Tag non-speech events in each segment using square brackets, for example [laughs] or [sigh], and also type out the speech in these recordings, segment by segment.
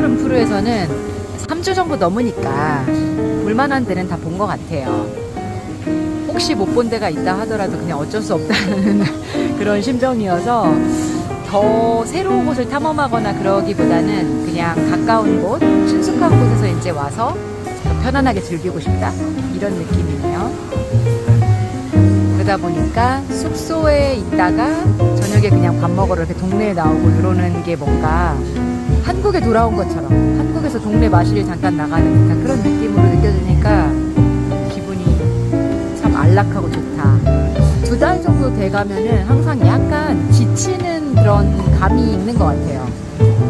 한여름 프로에서는 3주 정도 넘으니까 볼만한 데는 다 본 것 같아요. 혹시 못 본 데가 있다 하더라도 그냥 어쩔 수 없다는 [laughs] 그런 심정이어서 더 새로운 곳을 탐험하거나 그러기보다는 그냥 가까운 곳, 친숙한 곳에서 이제 와서 더 편안하게 즐기고 싶다. 이런 느낌이네요. 그러다 보니까 숙소에 있다가 저녁에 그냥 밥 먹으러 이렇게 동네에 나오고 이러는 게 뭔가 한국에 돌아온 것처럼 한국에서 동네 마실 잠깐 나가는 듯한 그런 느낌으로 느껴지니까 기분이 참 안락하고 좋다. 두 달 정도 돼가면은 항상 약간 지치는 그런 감이 있는 것 같아요.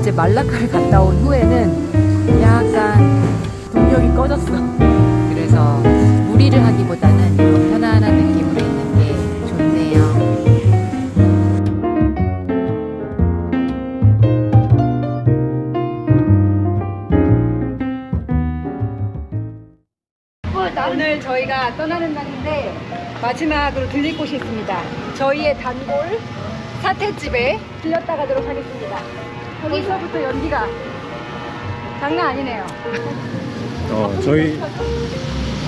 이제 말라카를 갔다 온 후에는 약간 동력이 꺼졌어. 그래서 무리를 하기보다는 저희가 떠나는 날인데 마지막으로 들릴 곳이 있습니다. 저희의 단골 사태집에 들렸다 가도록 하겠습니다. 여기서부터 연기가 장난 아니네요. 어, 저희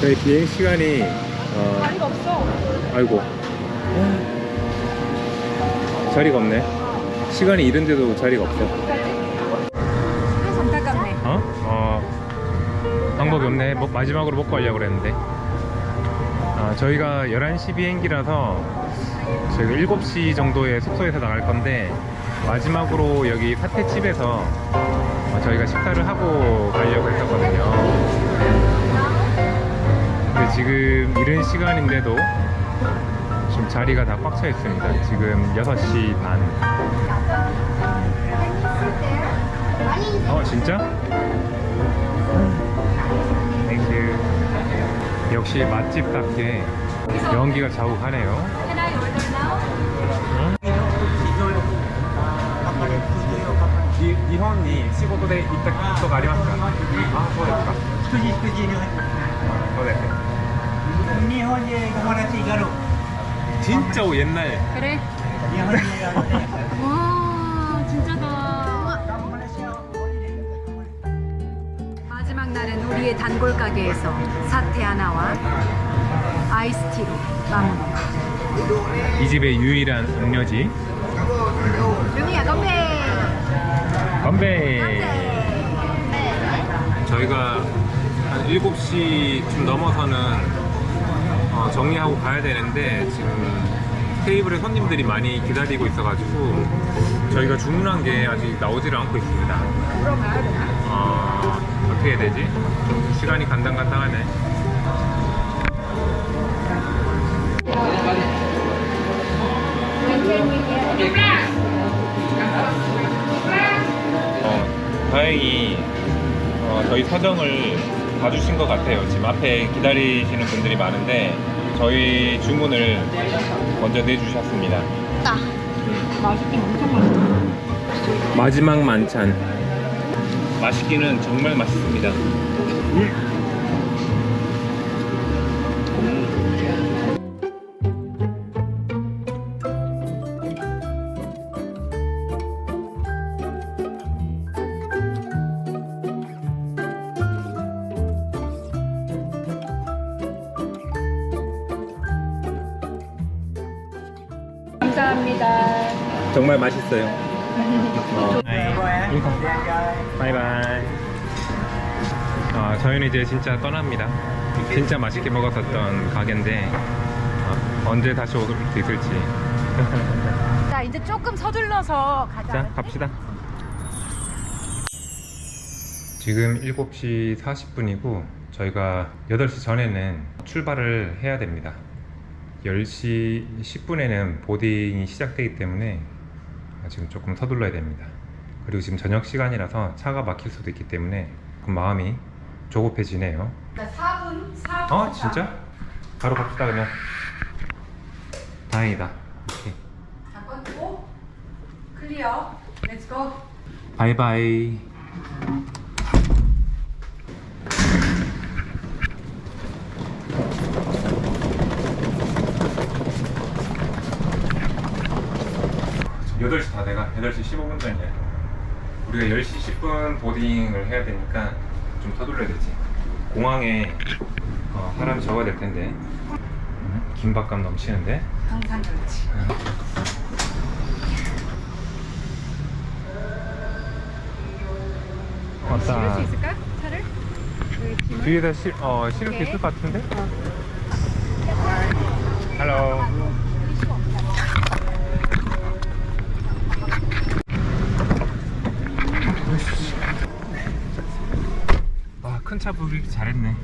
저희 비행 시간이 어, 자리가 없어. 아이고 자리가 없네. 시간이 이른데도 자리가 없어. 그래서 안타깝네. 어? 어 방법이 없네. 뭐, 마지막으로 먹고 가려고 그랬는데. 아, 저희가 11시 비행기라서 저희가 7시 정도에 숙소에서 나갈 건데 마지막으로 여기 사태집에서 어, 저희가 식사를 하고 가려고 했었거든요. 근데 지금 이른 시간인데도 지금 자리가 다 꽉 차 있습니다. 지금 6시 반. 어, 진짜? 땡큐. 역시 맛집답게 연기가 자욱하네요. Can I order now? 日日本に仕事で行ったことがありますかあ、そうですか。羊羊にそうです。日本に友達がる 진짜 옛날 그래. 日本にあるね 와 진짜다. 우리의 단골 가게에서 사태 하나와 아이스티로 마무리. 이 집의 유일한 음료지. 루미야 건배. 건배. 저희가 한 7시쯤 넘어서는 어, 정리하고 가야 되는데 지금 테이블에 손님들이 많이 기다리고 있어가지고 저희가 주문한 게 아직 나오지를 않고 있습니다. 어, 어 떻게 해야 되지? 좀 시간이 간당간당하네. 어, 다행히 어, 저희 사정을 봐주신 것 같아요. 지금 앞에 기다리시는 분들이 많은데 저희 주문을 먼저 내주셨습니다. 맛있긴 엄청 맛있어. 마지막 만찬. 맛있기는 정말 맛있습니다. 감사합니다. 정말 맛있어요. 어, 바이바이. 아, 저희는 이제 진짜 떠납니다. 진짜 맛있게 먹었었던 가게인데 아, 언제 다시 올 수 있을지. [laughs] 자 이제 조금 서둘러서 가자. 자, 갑시다. 지금 7시 40분이고 저희가 8시 전에는 출발을 해야 됩니다. 10시 10분에는 보딩이 시작되기 때문에 지금 조금 서둘러야 됩니다. 그리고 지금 저녁 시간이라서 차가 막힐 수도 있기 때문에 그 마음이 조급해지네요. 4분 4분. 어, 진짜? 바로 갑시다 그러면. 다행이다. 오케이. 잠깐 두고 클리어. 렛츠 고. 바이바이. 여덟 시다 돼가 8시 15분 전이야 우리가 10시 10분 보딩을 해야 되니까 좀 서둘러야 되지. 공항에 어, 사람 적어야 될 텐데. 음, 긴박감 넘치는데. 항상 그렇지. 왔다. 있을까? 차를? 뒤에다 실, 어, 실을 수 있을 것 같은데? 헬로. 와, 큰차 부르기 잘했네.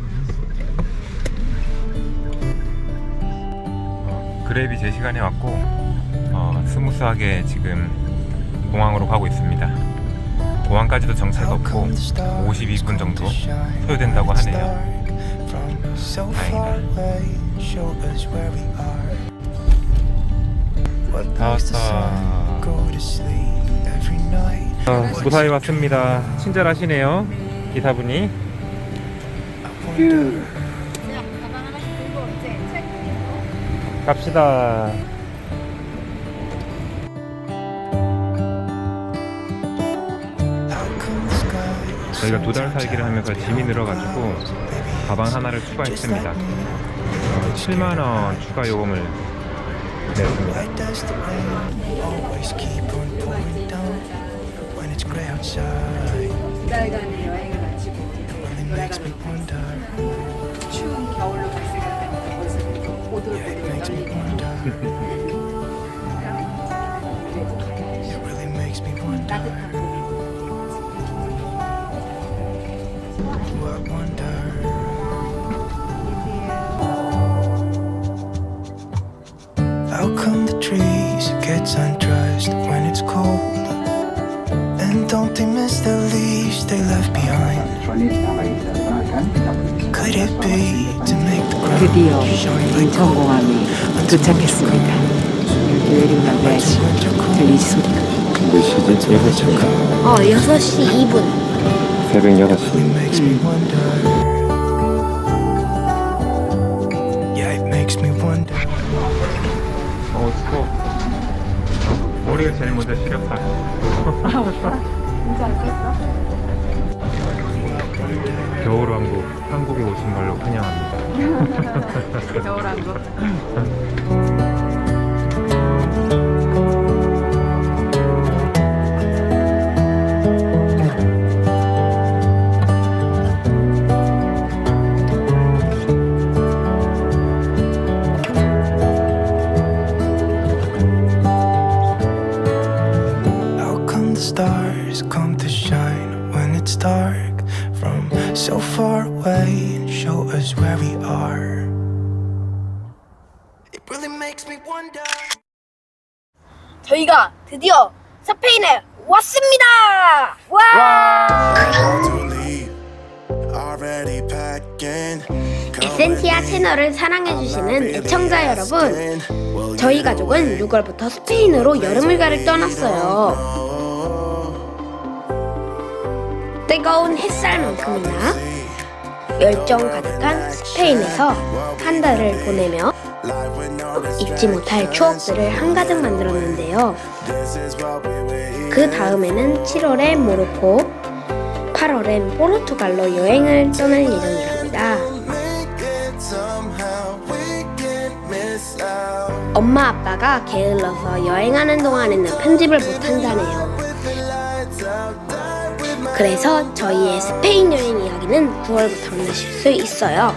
어, 그랩이 제 시간에 왔고, 어, 스무스하게 지금 공항으로 가고 있습니다. 공항까지도 정차 넣고 52분 정도 소요된다고 하네요. 다 왔다. 어, 무사히 왔습니다. 친절하시네요. 기사분이. 갑시다. 저희가 두 달 살기를 하면서 짐이 늘어가지고 가방 하나를 추가했습니다. 어, 7만 원 추가 요금을 냈습니다. 두 달간의 여행을 추운 겨울로 갈색을 벌써부터 오돌오돌 떨리네요. 따뜻한 they miss the leaves they left behind? Could it be to make the ground 드디어 shine like 인천공항에 도착했습니다. 웨링 베지 들리지 소리가. 몇 시지? 6시. 어, 6시 2분. 새벽 6시. It makes me wonder. Yeah, it makes me wonder. 어, 추워. 우리가 제일 먼저 시렵다. 겨울 왕국 한국에 오신 걸로 환영합니다. [laughs] 겨울 왕국. [laughs] 저희가 드디어 스페인에 왔습니다! 와! 에센티아 채널을 사랑해주시는 애청자 여러분, 저희 가족은 6월부터 스페인으로 여름을가를 떠났어요. 뜨거운 햇살만큼이나 열정 가득한 스페인에서 한 달을 보내며 잊지 못할 추억들을 한가득 만들었는데요. 그 다음에는 7월에 모로코, 8월엔 포르투갈로 여행을 떠날 예정이랍니다. 엄마 아빠가 게을러서 여행하는 동안에는 편집을 못한다네요. 그래서 저희의 스페인 여행 이야기는 9월부터 만나실 수 있어요.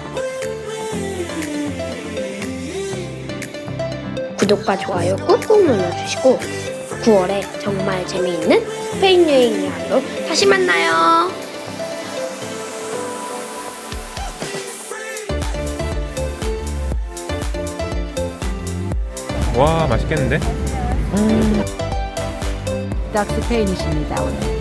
구독과 좋아요 꾹꾹 눌러주시고 9월에 정말 재미있는 스페인 여행 이야기로 다시 만나요. 와, 맛있겠는데? 딱 스페인이십니다 오늘.